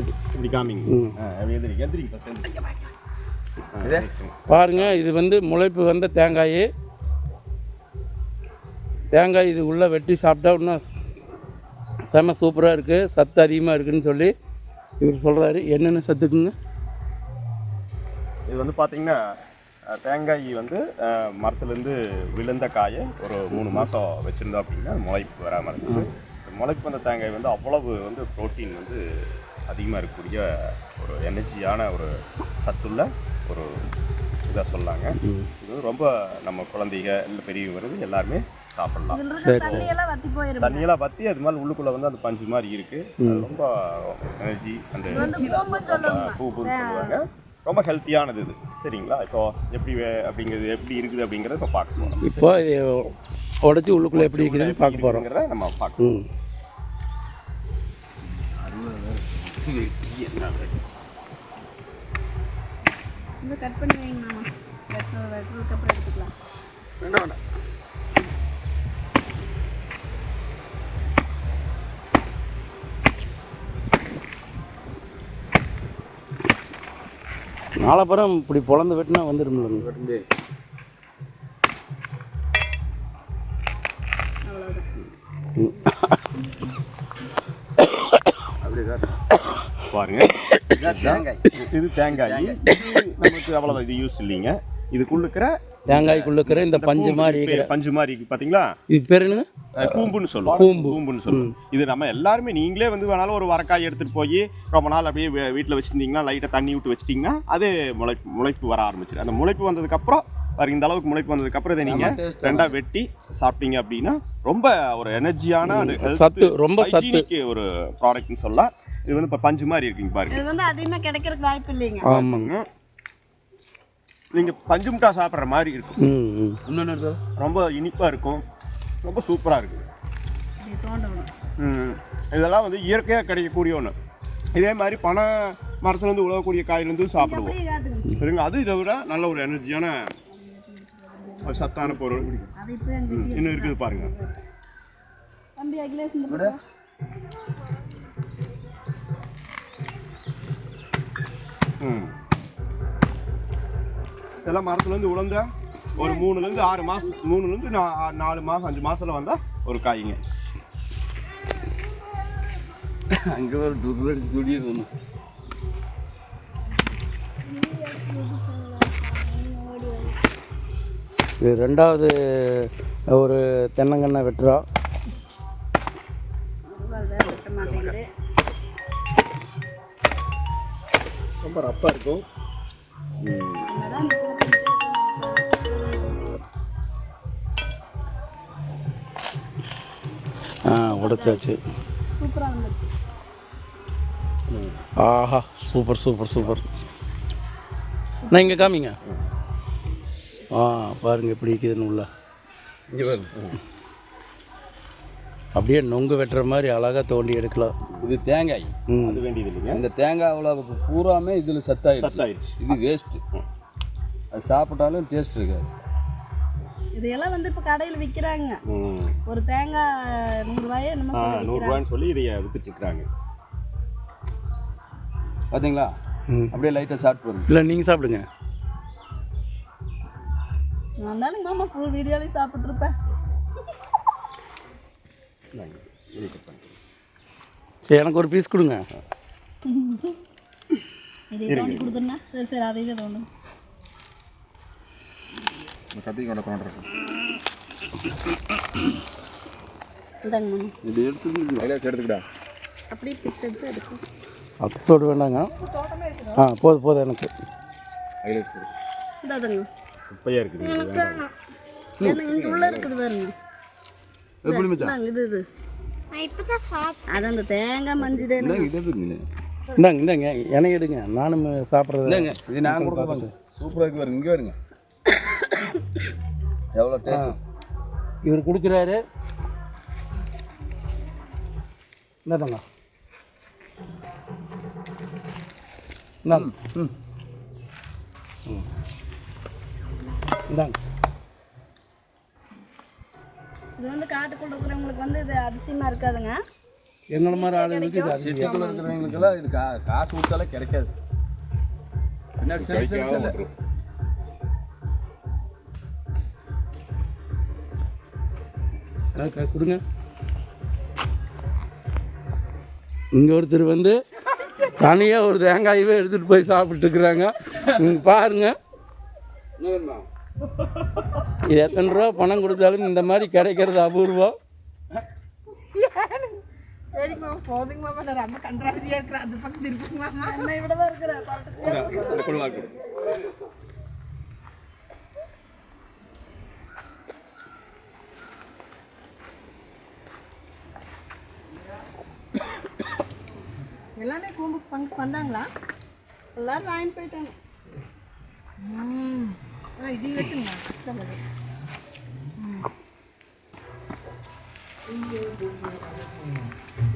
இப்படி காமிங்க. பாருங்க இது வந்து முளைப்பு வந்த தேங்காய். தேங்காய் இது உள்ளே வெட்டி சாப்பிட்டா இன்னும் செம சூப்பராக இருக்குது சத்து அதிகமாக இருக்குதுன்னு சொல்லி இவர் சொல்கிறாரு என்னென்ன சத்துக்குங்க? இது வந்து பார்த்தீங்கன்னா தேங்காய் வந்து மரத்துலேருந்து விழுந்த காயை ஒரு மூணு மாதம் வச்சுருந்தோம் அப்படின்னா முளைப்பு வராமல் இருக்குது முளைப்பு வந்த தேங்காய் வந்து அவ்வளவு வந்து புரோட்டீன் வந்து அதிகமாக இருக்கக்கூடிய ஒரு எனர்ஜியான ஒரு சத்துள்ள ஒரு இதாக சொல்லாங்க. இது ரொம்ப நம்ம குழந்தைங்க இல்லை பெரியவங்க எல்லாருமே சாப்பிடலாம். தண்ணியெல்லாம் வத்தி அது மாதிரி உள்ளுக்குள்ளே வந்து அந்த பஞ்சு மாதிரி இருக்குது ரொம்ப எனர்ஜி அந்த பூம்பு சொல்லுவாங்க. பூப்புன்னு சொல்லுவாங்க. ரொம்ப ஹெல்த்தியானது இது. சரிங்களா? இப்போ எப்படி வே- அப்படிங்கிறது எப்படி இருக்குது அப்படிங்கிறத இப்போ பார்க்க போகிறோம் இப்போ உடச்சி உள்ளுக்குள்ளே எப்படி இருக்குதுன்னு பார்க்க போகிறோம் நம்ம பார்க்கணும் ம் இந்த கட் பண்ணி வைங்க மாமா வெட்டுறதுக்கு அப்புறம் எடுத்துக்கலாம். வேண்டாம் வேண்டாம். நாலப்புறம் இப்படி பொழந்து வெட்டினா வந்துடும்லங்க பாருங்க. தேங்காய். இது தேங்காய். நமக்கு அவ்வளோதான் இது யூஸ் இல்லைங்க. இதுக்குள்ளுக்கிற தேங்காய்க்குள்ள இருக்கிற இந்த பஞ்சு மாதிரி பஞ்சு மாதிரி இருக்கு. பார்த்தீங்களா இது பேர் என்னங்க? கூம்புன்னு சொல்லுவோம். கூம்பு. கூம்புன்னு சொல்லுவோம். இது நம்ம எல்லாருமே நீங்களே வந்து வேணாலும் ஒரு வரக்காய் எடுத்துட்டு போய் ரொம்ப நாள் அப்படியே வீட்டில் வச்சிருந்தீங்கன்னா லைட்டாக தண்ணி விட்டு வச்சிட்டிங்கன்னா அது முளைப்பு முளைப்பு வர ஆரம்பிச்சிடும் அந்த முளைப்பு வந்ததுக்கப்புறம் பாருங்க இந்த அளவுக்கு முளைப்பு வந்ததுக்கப்புறம் இதை நீங்கள் ரெண்டா வெட்டி சாப்பிட்டீங்க அப்படின்னா ரொம்ப ஒரு எனர்ஜியான சத்து, ரொம்ப சத்து. ஒரு ப்ராடக்ட்னு சொல்லலாம். இது வந்து இப்போ பஞ்சு மாதிரி இருக்குங்க பாருங்க. இது வந்து அதிகமாக கிடைக்கிறதுக்கு வாய்ப்பு இல்லைங்க. ஆமாங்க. நீங்கள் பஞ்சு மிட்டாய் சாப்பிட்ற மாதிரி இருக்கும். ம் ம். ரொம்ப இனிப்பாக இருக்கும். ரொம்ப சூப்பராக இருக்குது. இதெல்லாம் வந்து இயற்கையாக கிடைக்கக்கூடிய ஒன்று இதே மாதிரி பனை மரத்துலேருந்து உழவக்கூடிய காயிலேருந்து சாப்பிடுவோம். அது இதை விட நல்ல ஒரு எனர்ஜியான ஒரு சத்தான பொருள். அது இப்போ எங்க ம், இன்னும் இருக்குது பாருங்க. தம்பி அகிலேஷ் இந்த இதெல்லாம் மரத்துலேருந்து உழந்த ஒரு மூணுலேருந்து ஆறு மாதம் மூணுலேருந்து நா நாலு மாதம் அஞ்சு மாதத்தில் வந்தால் ஒரு காய்ங்க. அங்கே ஒரு துரு அடிச்சு துடியும் இது ரெண்டாவது ஒரு தென்னங்கண்ணை வெட்டுறோம் ரொம்ப ரப்பாக இருக்கும். ஆ உடைச்சாச்சு. ஆஹா சூப்பர் சூப்பர் சூப்பர். நான் இங்கே காமிங்க. ஆ பாருங்க எப்படி இருக்குதுன்னு உள்ள. அப்படியே நொங்கு வெட்டுற மாதிரி அழகாக தோண்டி எடுக்கலாம். இது தேங்காய். ம். அது வேண்டியது இல்லைங்க. இந்த தேங்காய் அவ்வளோவுக்கு பூராமே இதில் சத்தாயிடுச்சு சத்தாயிடுச்சு இது வேஸ்ட்டு அது சாப்பிட்டாலும் டேஸ்ட் இருக்காது. இதையெல்லாம் வந்து இப்போ கடையில் விற்கிறாங்க ம். ஒரு தேங்காய் நூறுரூவாயோ விற்கிறாங்க நூறுரூவான்னு சொல்லி இதை வித்துட்டு இருக்கிறாங்க. பார்த்தீங்களா அப்படியே லைட்டாக சாப்பிட்டு இல்லை நீங்கள் சாப்பிடுங்க. நான் தானே மாமா ஃபுல் வீடியோலையும் சாப்பிட்ருப்பேன் சரி எனக்கு ஒரு பீஸ் கொடுங்க. இதை தோண்டி சரி சரி அதையே தோணும் கத்தி கொண்ட மாமா. இது எடுத்து எடுத்துக்கிட்டா அப்படியே பிக்ஸ் எடுத்து எடுக்கும் அது சோடு வேண்டாங்க ஆ போதும் போதும் எனக்கு. இதாதுங்க குப்பையாக இருக்குது உள்ள இருக்குது பாருங்க. எப்படி மச்சான். இந்தாங்க, இது இது. அது அந்த தேங்காய் மஞ்சு தானே. இந்தாங்க இந்தாங்க இந்தாங்க எனக்கு எடுங்க. நானும் சாப்பிட்றது இல்லைங்க இது நான் கொடுக்க பாருங்க. சூப்பராக இருக்கு பாருங்க இங்கே வருங்க எவ்வளோ டேஸ்ட் இவர் கொடுக்குறாரு. என்னதாங்க இந்தாங்க. ம். ம். இந்தாங்க. இது வந்து காட்டுக்குள்ள இருக்கிறவங்களுக்கு வந்து இது அதிசயமா இருக்காதுங்க. எங்களை மாதிரி ஆளுங்களுக்கு இது அதிகம் சிட்டிக்குள்ள இருக்கிறவங்களுக்கெல்லாம் இது கா காசு கொடுத்தாலே கிடைக்காது. பின்னாடி இல்லை விட்டுரும். அக்கா, கொடுங்க. இங்கே ஒருத்தர் வந்து தனியாக ஒரு தேங்காயவே எடுத்துகிட்டு போய் சாப்பிட்டுருக்குறாங்க நீங்கள் பாருங்க. இது எத்தனை ரூபா பணம் கொடுத்தாலும் இந்த மாதிரி கிடைக்கிறது அபூர்வம். எல்லாமே கூம்பு பங்கு வந்தாங்களா எல்லாரும் வாங்கிட்டு போயிட்டாங்க. ம்